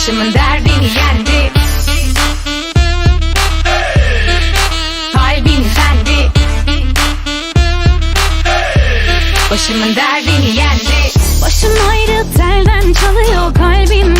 Başımın derdini yendi? Kalbin fendi? Başımın derdini yendi? Başım ayrı telden çalıyor Kalbim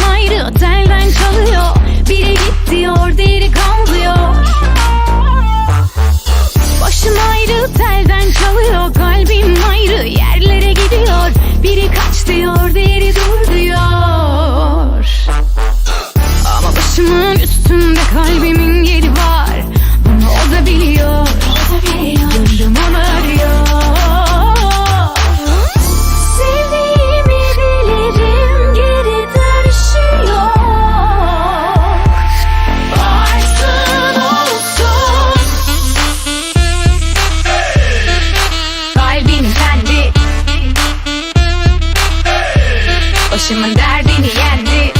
Başımın derdini yendi.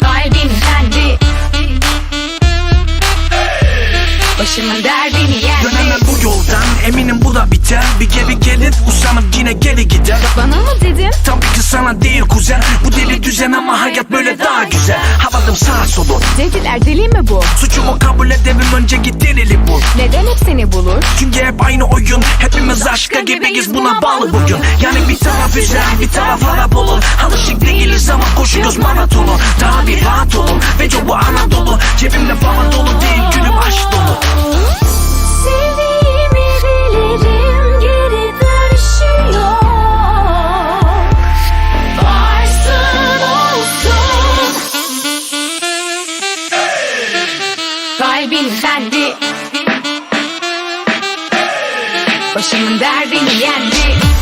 Kalbin fendi Başımın derdini yendi. Dönemem bu yoldan eminim bu da biter. Bir geri gelir usanıp yine geri gider. Bana mı dedin? Tabii ki sana değil kuzen. Bu deli düzen ama hayat böyle daha güzel. Havadım sağ solu. Dediler deli mi bu? Suçumu kabul edemem önce git delili seni bulur? Çünkü hep aynı oyun. Hepimiz aşka gibiyiz buna bağlı bugün. Yani bir taraf güzel bir taraf harap olur. Alışık değiliz ama koşuyoruz maratonu. Daha bir rahat olun ve çoğu Anadolu. Cebimde falan dolu değil günüm aşk dolu. Sevdiğimi bilirim geri dönüşü yok Varsın olsun. Kalbin fendi Başımın derdini yendi